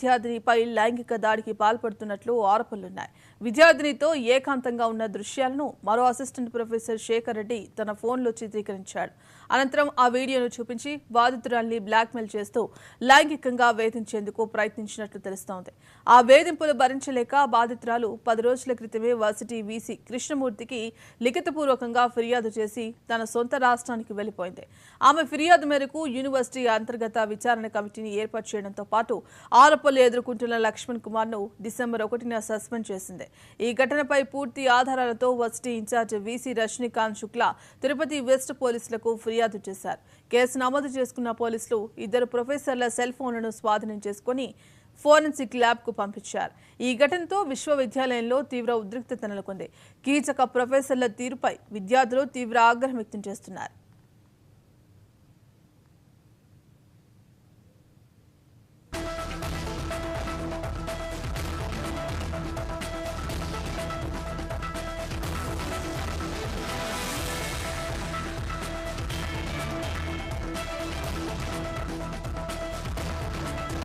విద్యార్థినిపై లైంగిక దాడికి పాల్పడుతున్నట్లు ఆరోపణలున్నాయి. విద్యార్థినితో ఏకాంతంగా ఉన్న దృశ్యాలను మరో అసిస్టెంట్ ప్రొఫెసర్ శేఖర్ రెడ్డి తన ఫోన్లో చిత్రీకరించాడు. అనంతరం ఆ వీడియోను చూపించి బాధితురాల్ని బ్లాక్మెయిల్ చేస్తూ లైంగికంగా వేధించేందుకు ప్రయత్నించినట్లు తెలుస్తోంది. ఆ వేధింపులు భరించలేక బాధితురాలు పది రోజుల క్రితమే వర్సిటీ వీసీ కృష్ణమూర్తికి లిఖితపూర్వకంగా ఫిర్యాదు చేసి తన సొంత రాష్ట్రానికి వెళ్ళిపోయింది ఆమె ఫిర్యాదు మేరకు యూనివర్సిటీ అంతర్గత విచారణ కమిటీని ఏర్పాటు చేయడంతో పాటు ఆరోపణలు ఎదుర్కొంటున్న లక్ష్మణ్ కుమార్ను డిసెంబర్ ఒకటిన సస్పెండ్ చేసింది. ఈ ఘటనపై పూర్తి ఆధారాలతో varsity in charge VC Rajinikanth Shukla Tirupati west పోలీసులకు ఫిర్యాదు చేశారు. కేసు నమోదు చేసుకున్న పోలీసులు ఇద్దరు ప్రొఫెసర్ల సెల్ ఫోన్లను స్వాధీనం చేసుకుని ఫోరెన్సిక్ ల్యాబ్కు పంపించారు. ఈ ఘటనతో విశ్వవిద్యాలయంలో తీవ్ర ఉద్రిక్తత నెలకొంది. కీచక ప్రొఫెసర్ల తీరుపై విద్యార్థులు తీవ్ర ఆగ్రహం వ్యక్తం చేస్తున్నారు.